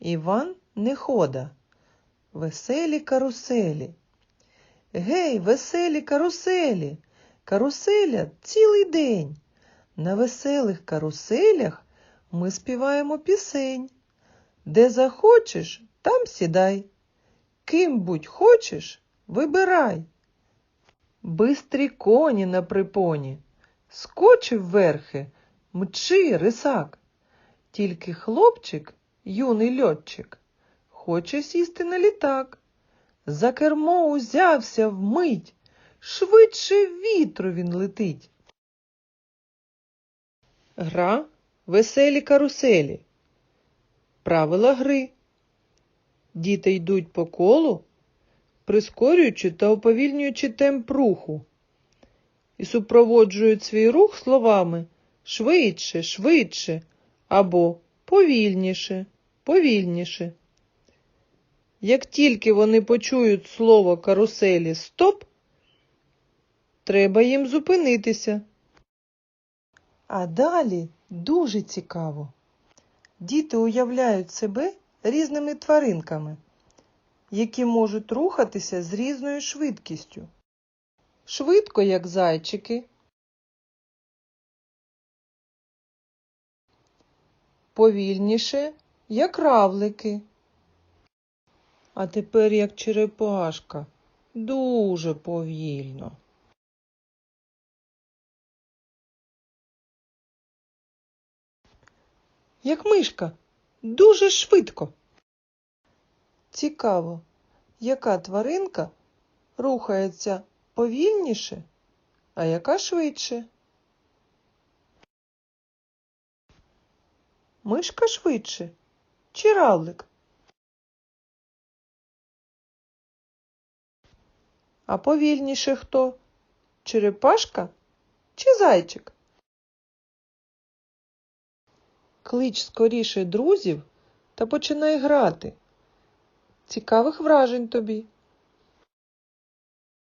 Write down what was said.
Іван Нехода. Веселі каруселі. Гей, веселі каруселі, каруселя цілий день. На веселих каруселях ми співаємо пісень. Де захочеш, там сідай. Ким будь хочеш, вибирай. Бистрі коні на припоні, скочив верхи, мчи рисак. Тільки хлопчик, юний льотчик, хоче сісти на літак. За кермо узявся вмить, швидше вітру він летить. Гра веселі каруселі. Правила гри. Діти йдуть по колу, прискорюючи та уповільнюючи темп руху, і супроводжують свій рух словами швидше, швидше або повільніше, повільніше. Як тільки вони почують слово каруселі стоп, треба їм зупинитися. А далі дуже цікаво. Діти уявляють себе різними тваринками, які можуть рухатися з різною швидкістю. Швидко, як зайчики, повільніше, як равлики. А тепер як черепашка, дуже повільно. Як мишка, дуже швидко. Цікаво, яка тваринка рухається повільніше, а яка швидше? Мишка швидше чи равлик? А повільніше хто? Черепашка чи зайчик? Клич скоріше друзів та починай грати. Цікавих вражень тобі.